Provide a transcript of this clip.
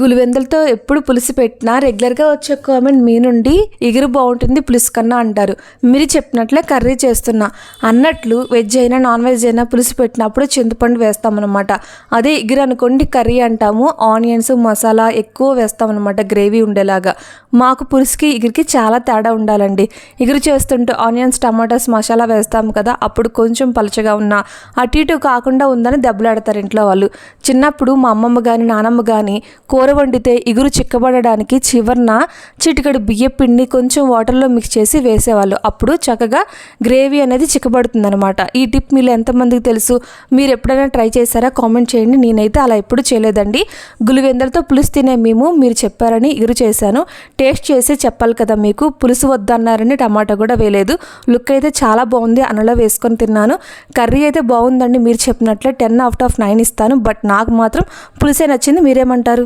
గులివెందులతో ఎప్పుడు పులుసు పెట్టినా రెగ్యులర్గా వచ్చే కామెంట్ మీ నుండి ఎగురు బాగుంటుంది పులుసు కన్నా అంటారు. మీరు చెప్పినట్లే కర్రీ చేస్తున్నా. అన్నట్లు వెజ్ అయినా నాన్ వెజ్ అయినా పులుసు పెట్టినప్పుడు చింతపండు వేస్తామన్నమాట. అదే ఎగురు అనుకోండి కర్రీ అంటాము. ఆనియన్స్ మసాలా ఎక్కువ వేస్తామన్నమాట గ్రేవీ ఉండేలాగా. మాకు పులుసుకి ఎగురికి చాలా తేడా ఉండాలండి. ఎగురు చేస్తుంటే ఆనియన్స్ టమాటాస్ మసాలా వేస్తాము కదా అప్పుడు కొంచెం పలచగా ఉన్న అటు ఇటు కాకుండా ఉందని దెబ్బలాడతారు ఇంట్లో వాళ్ళు. చిన్నప్పుడు మా అమ్మమ్మ కానీ నానమ్మ కానీ కో కూర వండితే ఇగురు చిక్కబడడానికి చివరన చిటికడు బియ్య పిండి కొంచెం వాటర్లో మిక్స్ చేసి వేసేవాళ్ళు. అప్పుడు చక్కగా గ్రేవీ అనేది చిక్కబడుతుందనమాట ఈ టిప్ మీరు ఎంతమందికి తెలుసు? మీరు ఎప్పుడైనా ట్రై చేశారా? కామెంట్ చేయండి. నేనైతే అలా ఎప్పుడు చేయలేదండి. గులివెందలతో పులుసు తినే మేము మీరు చెప్పారని ఇగురు చేశాను. టేస్ట్ చేసి చెప్పాలి కదా మీకు. పులుసు వద్దన్నారని టమాటా కూడా వేయలేదు. లుక్ అయితే చాలా బాగుంది. అనలో వేసుకొని తిన్నాను. కర్రీ అయితే బాగుందండి. మీరు చెప్పినట్లే టెన్ అవుట్ ఆఫ్ నైన్ ఇస్తాను. బట్ నాకు మాత్రం పులుసే నచ్చింది. మీరేమంటారు?